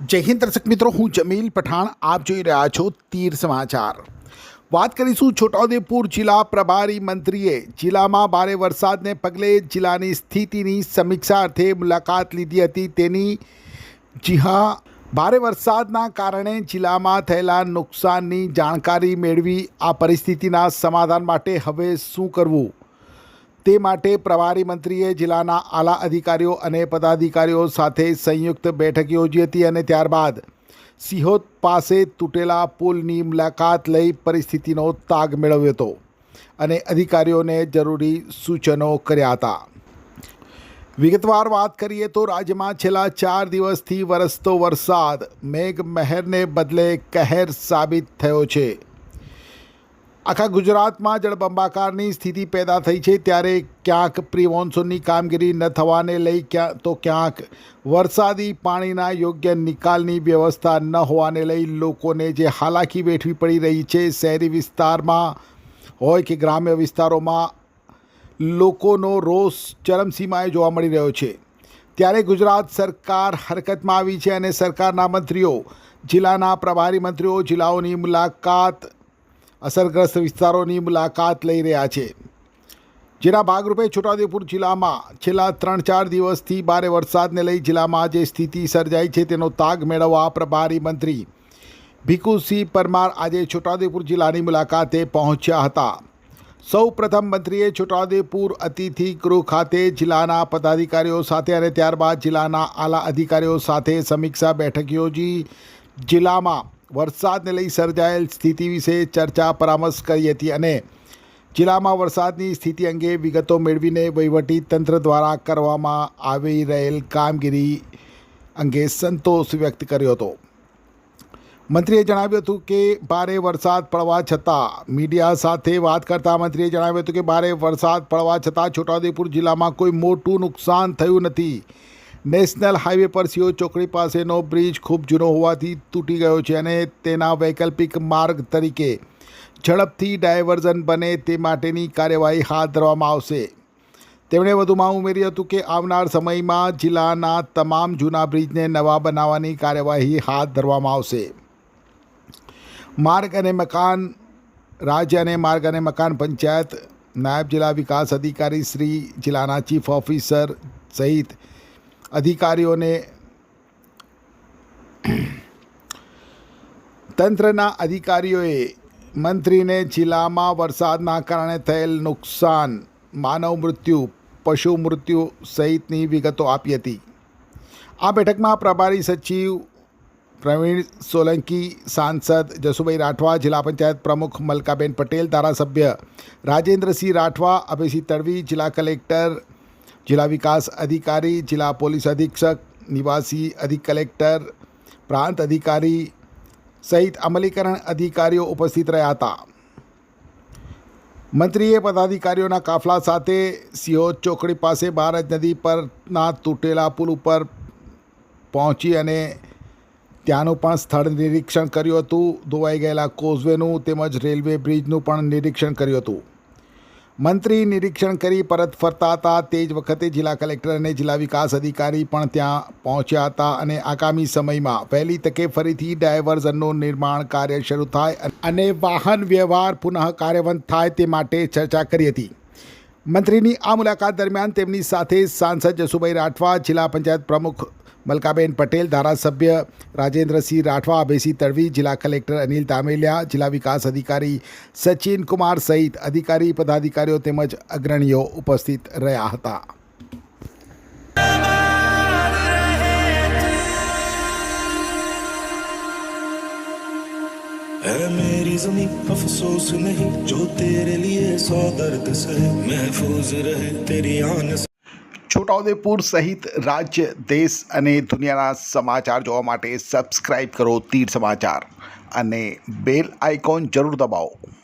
જય હિન્દ દર્શક મિત્રો, હું જમીલ પઠાણ, આપ જોઈ રહ્યા છો તીર સમાચાર. વાત કરીશું છોટાઉદેપુર જિલ્લા પ્રભારી મંત્રીએ. જિલ્લામાં ભારે વરસાદને પગલે જિલ્લાની સ્થિતિની સમીક્ષા અર્થે મુલાકાત લીધી હતી તેની. જી હા, ભારે વરસાદના કારણે જિલ્લામાં થયેલા નુકસાનની જાણકારી મેળવી આ પરિસ્થિતિના સમાધાન માટે હવે શું કરવું? તે માટે પ્રભારી મંત્રીએ જિલ્લાના આલા અધિકારીઓ અને પદાધિકારીઓ સાથે સંયુક્ત બેઠક યોજી હતી અને ત્યારબાદ સિહોદ પાસે તૂટેલા પુલની મુલાકાત લઈ પરિસ્થિતિનો તાગ મેળવ્યો હતો અને અધિકારીઓને જરૂરી સૂચનો કર્યા હતા. વિગતવાર વાત કરીએ તો રાજ્યમાં છેલ્લા ચાર દિવસથી વરસતો વરસાદ મેઘ મહેરને બદલે કહેર સાબિત થયો છે. આખા ગુજરાતમાં જળબંબાકારની સ્થિતિ પેદા થઈ છે ત્યારે ક્યાંક પ્રી કામગીરી ન થવાને લઈ ક્યાં તો ક્યાંક વરસાદી પાણીના યોગ્ય નિકાલની વ્યવસ્થા ન હોવાને લઈ લોકોને જે હાલાકી વેઠવી પડી રહી છે શહેરી વિસ્તારમાં હોય કે ગ્રામ્ય વિસ્તારોમાં લોકોનો રોષ ચરમસીમાએ જોવા મળી રહ્યો છે. ત્યારે ગુજરાત સરકાર હરકતમાં આવી છે અને સરકારના મંત્રીઓ, જિલ્લાના પ્રભારી મંત્રીઓ, જિલ્લાઓની મુલાકાત અસરગ્રસ્ત વિસ્તારોની મુલાકાત લઈ રહ્યા છે. જેના ભાગરૂપે છોટાઉદેપુર જિલ્લામાં છેલ્લા ત્રણ ચાર દિવસથી ભારે વરસાદને લઈ જિલ્લામાં જે સ્થિતિ સર્જાઈ છે. તેનો તાગ મેળવવા પ્રભારી મંત્રી ભીખુસિંહ પરમાર આજે છોટાઉદેપુર જિલ્લાની મુલાકાતે પહોંચ્યા હતા. સૌ પ્રથમ મંત્રીએ છોટાઉદેપુર અતિથિ ગૃહ ખાતે જિલ્લાના પદાધિકારીઓ સાથે અને ત્યારબાદ જિલ્લાના આલા અધિકારીઓ સાથે સમીક્ષા બેઠક યોજી જિલ્લામાં વરસાદને લઈ સર્જાયેલ સ્થિતિ વિશે ચર્ચા પરામર્શ કરી હતી અને જિલ્લામાં વરસાદની સ્થિતિ અંગે વિગતો મેળવીને વહીવટી તંત્ર દ્વારા કરવામાં આવી રહેલ કામગીરી અંગે સંતોષ વ્યક્ત કર્યો હતો. મંત્રીએ જણાવ્યું હતું કે, ભારે વરસાદ પડવા છતાં મીડિયા સાથે વાત કરતા મંત્રીએ જણાવ્યું હતું કે, ભારે વરસાદ પડવા છતાં છોટાઉદેપુર જિલ્લામાં કોઈ મોટું નુકસાન થયું નથી. નેશનલ હાઈવે પર સીઓ ચોકડી પાસેનો બ્રિજ ખૂબ જૂનો હોવાથી તૂટી ગયો છે અને તેના વૈકલ્પિક માર્ગ તરીકે ઝડપથી ડાયવર્ઝન બને તે માટેની કાર્યવાહી હાથ ધરવામાં આવશે. તેમણે વધુમાં ઉમેર્યું હતું કે આવનાર સમયમાં જિલ્લાના તમામ જૂના બ્રિજને નવા બનાવવાની કાર્યવાહી હાથ ધરવામાં આવશે. માર્ગ અને મકાન, રાજ્ય અને માર્ગ અને મકાન પંચાયત, નાયબ જિલ્લા વિકાસ અધિકારી શ્રી, જિલ્લાના ચીફ ઓફિસર સહિત અધિકારીઓને તંત્રના અધિકારીઓએ મંત્રીને જિલ્લામાં વરસાદના કારણે થયેલ નુકસાન, માનવ મૃત્યુ, પશુ મૃત્યુ સહિતની વિગતો આપી હતી. આ બેઠકમાં પ્રભારી સચિવ પ્રવીણ સોલંકી, સાંસદ જસુભાઈ રાઠવા, જિલ્લા પંચાયત પ્રમુખ મલકાબેન પટેલ, ધારાસભ્ય રાજેન્દ્રસિંહ રાઠવા, અભયસિંહ તડવી, જિલ્લા કલેક્ટર જિલ્લા વિકાસ અધિકારી, જિલ્લા પોલીસ અધિક્ષક, નિવાસી અધિક કલેક્ટર, પ્રાંત અધિકારી સહિત અમલીકરણ અધિકારીઓ ઉપસ્થિત રહ્યા હતા. મંત્રીએ પદાધિકારીઓના કાફલા સાથે સિહોદ ચોકડી પાસે ભારત નદી પરના તૂટેલા પુલ ઉપર પહોંચી અને ત્યાંનું પણ સ્થળ નિરીક્ષણ કર્યું હતું. ધોવાઈ ગયેલા કોઝવેનું તેમજ રેલવે બ્રિજનું પણ નિરીક્ષણ કર્યું હતું. મંત્રી નિરીક્ષણ કરી પરત ફરતા હતા. તે જ વખતે જિલ્લા કલેક્ટર અને જિલ્લા વિકાસ અધિકારી પણ ત્યાં પહોંચ્યા હતા અને આગામી સમયમાં વહેલી તકે ફરીથી ડાયવર્ઝનનું નિર્માણ કાર્ય શરૂ થાય અને વાહન વ્યવહાર પુનઃ કાર્યવંત થાય તે માટે ચર્ચા કરી હતી. મંત્રીની આ મુલાકાત દરમિયાન તેમની સાથે સાંસદ જસુભાઈ રાઠવા, જિલ્લા પંચાયત પ્રમુખ મલકાબેન પટેલ, ધારાસભ્ય રાજેન્દ્રસિંહ રાઠવા અભયસિંહ તડવી, જિલ્લા કલેક્ટર અનિલ તામેલિયા જિલ્લા વિકાસ અધિકારી સચિન કુમાર સહિત અધિકારી, પદાધિકારીઓ તેમજ અગ્રણીઓ ઉપસ્થિત રહ્યા હતા. है मेरी जमी अफसोस नहीं जो तेरे लिए सौ दर्द सहे महफूज रहे तेरी आन से છોટાઉદેપુર સહિત રાજ્ય દેશ અને દુનિયાના સમાચાર જોવા માટે સબસ્ક્રાઇબ કરો તીર સમાચાર અને બેલ આઇકોન જરૂર દબાવો